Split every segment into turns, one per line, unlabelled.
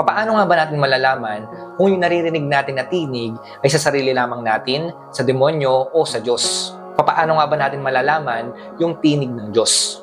Papaano nga ba natin malalaman kung yung naririnig natin na tinig ay sa sarili lamang natin, sa demonyo o sa Diyos? Papaano nga ba natin malalaman yung tinig ng Diyos?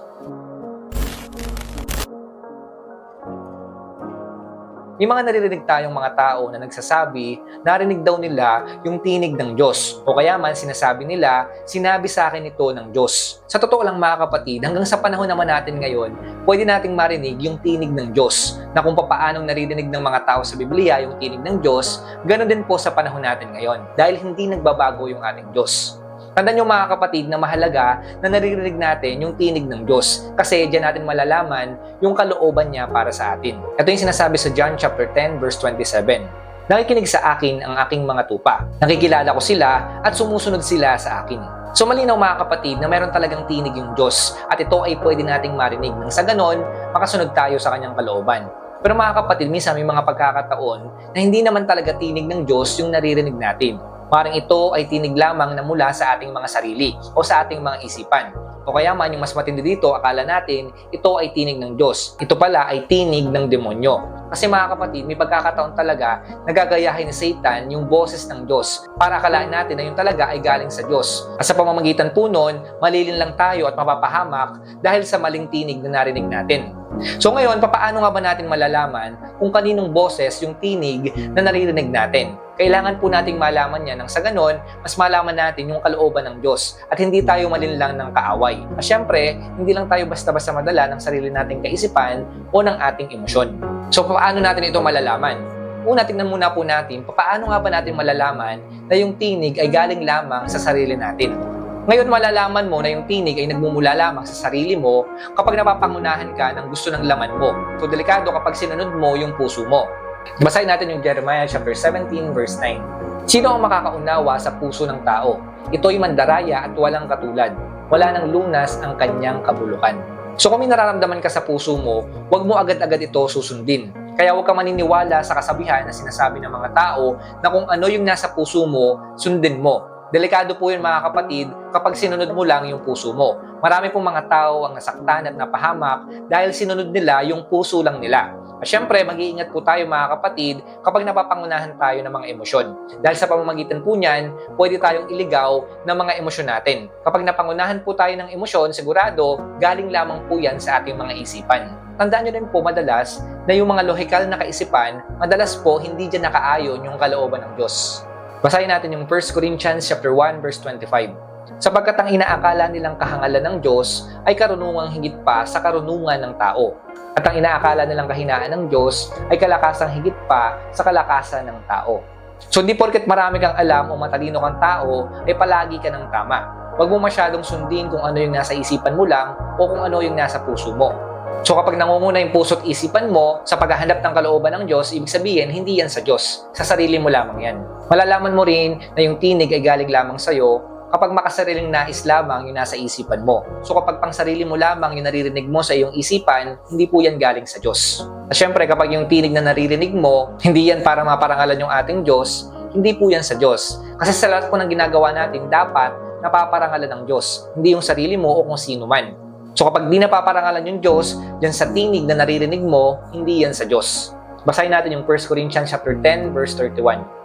May mga naririnig tayong mga tao na nagsasabi, narinig daw nila yung tinig ng Diyos. O kaya man sinasabi nila, sinabi sa akin ito ng Diyos. Sa totoo lang mga kapatid, hanggang sa panahon naman natin ngayon, pwede nating marinig yung tinig ng Diyos. Na kung papaanong naririnig ng mga tao sa Biblia yung tinig ng Diyos, ganoon din po sa panahon natin ngayon. Dahil hindi nagbabago yung ating Diyos. Tandaan nyo mga kapatid na mahalaga na naririnig natin yung tinig ng Diyos kasi diyan natin malalaman yung kalooban niya para sa atin. Ito yung sinasabi sa John chapter 10 verse 27. Nakikinig sa akin ang aking mga tupa. Nakikilala ko sila at sumusunod sila sa akin. So malinaw mga kapatid na meron talagang tinig yung Diyos at ito ay pwede nating marinig nang sa ganon makasunod tayo sa kanyang kalooban. Pero mga kapatid, minsan may mga pagkakataon na hindi naman talaga tinig ng Diyos yung naririnig natin. Maring ito ay tinig lamang na mula sa ating mga sarili o sa ating mga isipan. O kaya man yung mas matindi dito, akala natin ito ay tinig ng Diyos. Ito pala ay tinig ng demonyo. Kasi mga kapatid, may pagkakataon talaga nagagayahin ni Satan yung boses ng Diyos para akalaan natin na yung talaga ay galing sa Diyos. At sa pamamagitan po nun, malilin lang tayo at mapapahamak dahil sa maling tinig na narinig natin. So ngayon, papaano nga ba natin malalaman kung kaninong boses yung tinig na naririnig natin? Kailangan po nating malaman yan nang sa ganon, mas malaman natin yung kalooban ng Diyos at hindi tayo malinlang ng kaaway. At syempre, hindi lang tayo basta-basta madala ng sarili nating kaisipan o ng ating emosyon. So paano natin ito malalaman? Una, tingnan muna po natin, paano nga ba natin malalaman na yung tinig ay galing lamang sa sarili natin? Ngayon malalaman mo na yung tinig ay nagmumula lamang sa sarili mo kapag napapangunahan ka ng gusto ng laman mo. So delikado kapag sinunod mo yung puso mo. Basahin natin yung Jeremiah chapter 17 verse 9. Sino ang makakaunawa sa puso ng tao? Ito'y mandaraya at walang katulad. Wala nang lunas ang kanyang kabulukan. So kung may nararamdaman ka sa puso mo, huwag mo agad-agad ito susundin. Kaya huwag ka maniniwala sa kasabihan na sinasabi ng mga tao na kung ano yung nasa puso mo, sundin mo. Delikado po yun mga kapatid kapag sinunod mo lang yung puso mo. Marami pong mga tao ang nasaktan at napahamak dahil sinunod nila yung puso lang nila. At syempre, mag-iingat po tayo mga kapatid kapag napapangunahan tayo ng mga emosyon. Dahil sa pamamagitan po niyan, pwede tayong iligaw ng mga emosyon natin. Kapag napangunahan po tayo ng emosyon, sigurado, galing lamang po yan sa ating mga isipan. Tandaan nyo rin po madalas na yung mga lohikal na kaisipan, madalas po hindi dyan nakaayon yung kalooban ng Diyos. Basahin natin yung 1 Corinthians chapter 1 verse 25. Sapagkat ang inaakala nilang kahangalan ng Diyos ay karunungang higit pa sa karunungan ng tao. At ang inaakala nilang kahinaan ng Diyos ay kalakasang higit pa sa kalakasan ng tao. So hindi porket marami kang alam o matalino kang tao, ay palagi ka ng tama. Huwag mo masyadong sundin kung ano yung nasa isipan mo lang o kung ano yung nasa puso mo. So kapag nangunguna yung puso't isipan mo sa paghahanap ng kalooban ng Diyos, ibig sabihin, hindi yan sa Diyos. Sa sarili mo lamang yan. Malalaman mo rin na yung tinig ay galing lamang sa'yo kapag makasariling nais lamang yung nasa isipan mo. So kapag pang sarili mo lamang yung naririnig mo sa iyong isipan, hindi po yan galing sa Diyos. At syempre kapag yung tinig na naririnig mo, hindi yan para maparangalan yung ating Diyos, hindi po yan sa Diyos. Kasi sa lahat po ng ginagawa natin, dapat napaparangalan ng Diyos, hindi yung sarili mo o kung sino man. So kapag di napaparangalan yung Diyos, dyan sa tinig na naririnig mo, hindi yan sa Diyos. Basahin natin yung 1 Corinthians chapter 10 verse 31.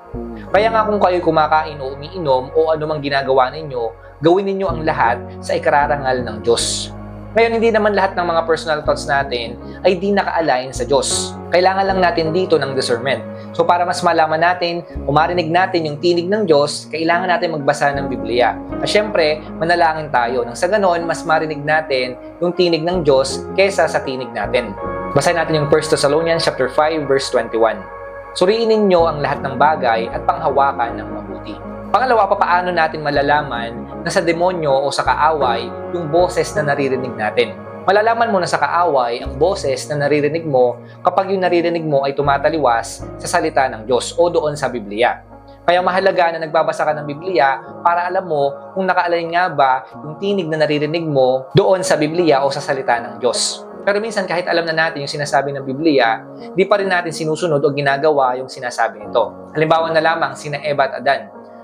Kaya nga kung kayo kumakain o umiinom o anumang ginagawa ninyo, gawin ninyo ang lahat sa ikararangal ng Diyos. Ngayon, hindi naman lahat ng mga personal thoughts natin ay di naka-align sa Diyos. Kailangan lang natin dito ng discernment. So para mas malaman natin, kung marinig natin yung tinig ng Diyos, kailangan natin magbasa ng Biblia. At syempre, manalangin tayo. Nang sa ganon, mas marinig natin yung tinig ng Diyos kesa sa tinig natin. Basahin natin yung 1 Thessalonians chapter 5 verse 21. Suriin ninyo ang lahat ng bagay at panghawakan ng mabuti. Pangalawa, papaano natin malalaman na sa demonyo o sa kaaway yung boses na naririnig natin? Malalaman mo na sa kaaway ang boses na naririnig mo kapag yung naririnig mo ay tumataliwas sa salita ng Diyos o doon sa Biblia. Kaya mahalaga na nagbabasa ka ng Biblia para alam mo kung nakaalay nga ba yung tinig na naririnig mo doon sa Biblia o sa salita ng Diyos. Pero minsan kahit alam na natin yung sinasabi ng Biblia, di pa rin natin sinusunod o ginagawa yung sinasabi nito. Halimbawa na lamang sina Eva at Adan.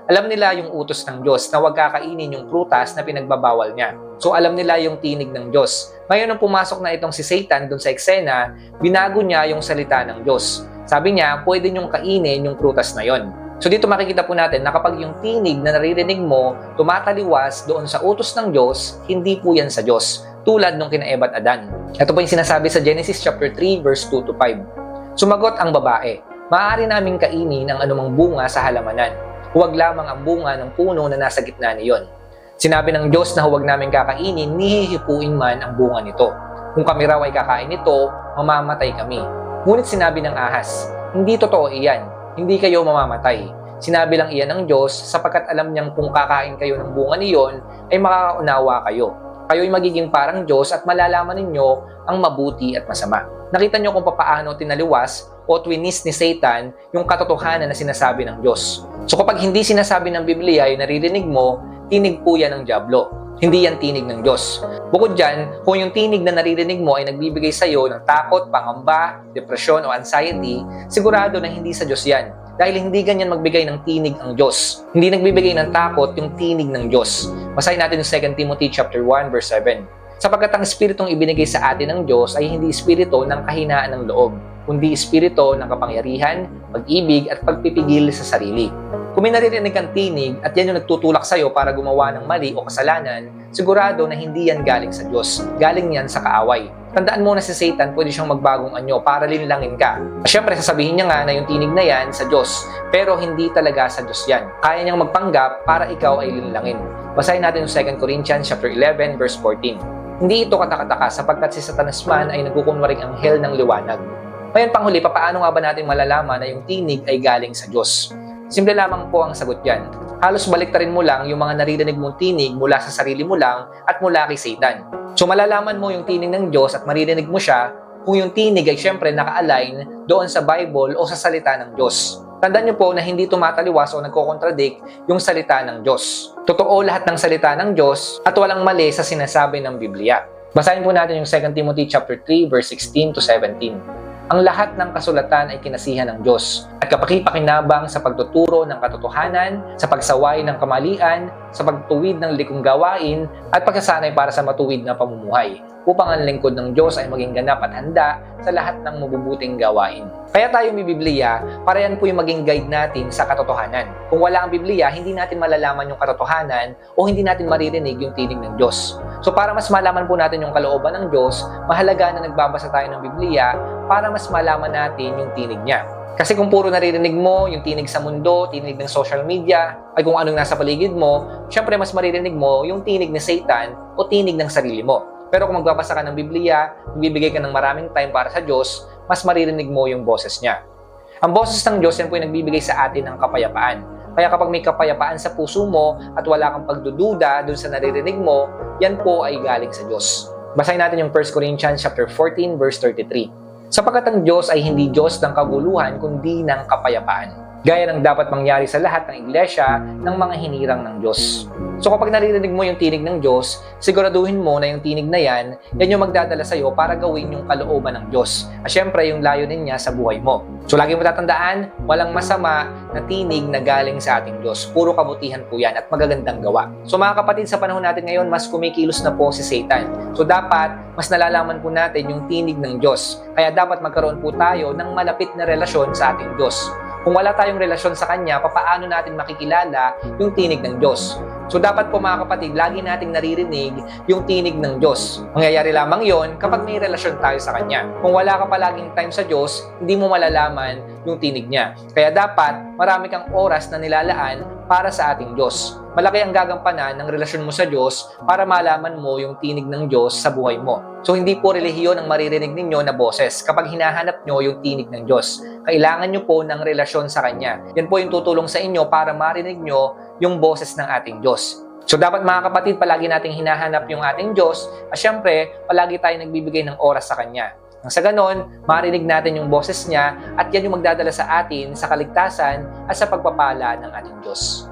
Alam nila yung utos ng Diyos na huwag kakainin yung prutas na pinagbabawal niya. So alam nila yung tinig ng Diyos. Ngayon nung pumasok na itong si Satan doon sa eksena, binago niya yung salita ng Diyos. Sabi niya, pwede niyong kainin yung prutas na yon. So dito makikita po natin na kapag yung tinig na naririnig mo tumataliwas doon sa utos ng Diyos, hindi po yan sa Diyos. Tulad nung kina Eva at Adan. Ito po yung sinasabi sa Genesis chapter 3 verse 2 to 5. Sumagot ang babae, maaari naming kainin ang anumang bunga sa halamanan. Huwag lamang ang bunga ng puno na nasa gitna niyon. Sinabi ng Diyos na huwag namin kakainin, nihihipuin man ang bunga nito. Kung kami raw ay kakain nito, mamamatay kami. Ngunit sinabi ng ahas, hindi totoo iyan, hindi kayo mamamatay. Sinabi lang iyan ng Diyos sapagkat alam niyang kung kakain kayo ng bunga niyon, ay makakaunawa kayo. Kayo'y magiging parang Diyos at malalaman ninyo ang mabuti at masama. Nakita niyo kung papaano tinaliwas o twinis ni Satan yung katotohanan na sinasabi ng Diyos. So kapag hindi sinasabi ng Biblia yung naririnig mo, tinig po yan ng Diablo. Hindi yan tinig ng Diyos. Bukod dyan, kung yung tinig na naririnig mo ay nagbibigay sa iyo ng takot, pangamba, depresyon o anxiety, sigurado na hindi sa Diyos yan. Dahil hindi ganyan magbigay ng tinig ang Diyos. Hindi nagbibigay ng takot yung tinig ng Diyos. Basahin natin yung 2 Timothy chapter 1 verse 7. Sapagkat ang espiritong ibinigay sa atin ng Diyos ay hindi espiritu ng kahinaan ng loob, kundi espiritu ng kapangyarihan, pag-ibig at pagpipigil sa sarili. Kung may naririnig kang tinig at yan yung nagtutulak sa'yo para gumawa ng mali o kasalanan, sigurado na hindi yan galing sa Diyos. Galing yan sa kaaway. Tandaan mo na si Satan, pwede siyang magbagong anyo para linlangin ka. Siyempre, sasabihin niya nga na yung tinig na yan sa Diyos, pero hindi talaga sa Diyos yan. Kaya niyang magpanggap para ikaw ay linlangin. Basahin natin yung 2 Corinthians chapter 11 verse 14. Hindi ito katakataka sapagkat si Satanas man ay nagkukunwaring anghel ng liwanag. Ngayon panghuli, paano nga ba natin malalaman na yung tinig ay galing sa Diyos? Simple lamang po ang sagot yan. Halos baliktarin mo lang yung mga naririnig mong tinig mula sa sarili mo lang at mula kay Satan. So malalaman mo yung tinig ng Diyos at maririnig mo siya kung yung tinig ay syempre naka-align doon sa Bible o sa salita ng Diyos. Tandaan niyo po na hindi tumataliwas o nagko-contradict yung salita ng Diyos. Totoo lahat ng salita ng Diyos at walang mali sa sinasabi ng Biblia. Basahin po natin yung 2 Timothy chapter 3 verse 16 to 17 ang lahat ng kasulatan ay kinasihan ng Diyos at kapakipakinabang sa pagtuturo ng katotohanan, sa pagsaway ng kamalian, sa pagtuwid ng likong gawain, at pagsasanay para sa matuwid na pamumuhay, upang ang lingkod ng Diyos ay maging ganap at handa sa lahat ng mabubuting gawain. Kaya tayo may Biblia para yan po yung maging guide natin sa katotohanan. Kung wala ang Biblia, hindi natin malalaman yung katotohanan o hindi natin maririnig yung tinig ng Diyos. So para mas malaman po natin yung kalooban ng Diyos, mahalaga na nagbabasa tayo ng Biblia para mas malaman natin yung tinig niya. Kasi kung puro naririnig mo yung tinig sa mundo, tinig ng social media, ay kung anong nasa paligid mo, syempre mas maririnig mo yung tinig ni Satan o tinig ng sarili mo. Pero kung magbabasa ka ng Biblia, magbibigay ka ng maraming time para sa Diyos, mas maririnig mo yung boses niya. Ang boses ng Diyos, yan po yung nagbibigay sa atin ng kapayapaan. Kaya kapag may kapayapaan sa puso mo at wala kang pagdududa dun sa naririnig mo, yan po ay galing sa Diyos. Basahin natin yung 1 Corinthians chapter 14 verse 33. Sapagkat ang Diyos ay hindi Diyos ng kaguluhan kundi ng kapayapaan. Gaya ng dapat mangyari sa lahat ng iglesia ng mga hinirang ng Diyos. So kapag naririnig mo yung tinig ng Diyos, siguraduhin mo na yung tinig na yan, yan yung magdadala sa'yo para gawin yung kalooban ng Diyos. At syempre, yung layunin niya sa buhay mo. So lagi mo tatandaan, walang masama na tinig na galing sa ating Diyos. Puro kabutihan po yan at magagandang gawa. So mga kapatid, sa panahon natin ngayon, mas kumikilos na po si Satan. So dapat, mas nalalaman po natin yung tinig ng Diyos. Kaya dapat magkaroon po tayo ng malapit na relasyon sa ating Diyos. Kung wala tayong relasyon sa Kanya, papaano natin makikilala yung tinig ng Diyos? So dapat po mga kapatid, lagi nating naririnig yung tinig ng Diyos. Mangyayari lamang yon kapag may relasyon tayo sa Kanya. Kung wala ka palaging time sa Diyos, hindi mo malalaman yung tinig niya. Kaya dapat marami kang oras na nilalaan para sa ating Diyos. Malaki ang gagampanan ng relasyon mo sa Diyos para malaman mo yung tinig ng Diyos sa buhay mo. So hindi po relihiyon ang maririnig ninyo na boses kapag hinahanap nyo yung tinig ng Diyos. Kailangan nyo po ng relasyon sa Kanya. Yan po yung tutulong sa inyo para marinig nyo yung boses ng ating Diyos. So dapat mga kapatid, palagi nating hinahanap yung ating Diyos at syempre, palagi tayo nagbibigay ng oras sa Kanya. Nang sa ganon, marinig natin yung boses niya at yan yung magdadala sa atin sa kaligtasan at sa pagpapala ng ating Diyos.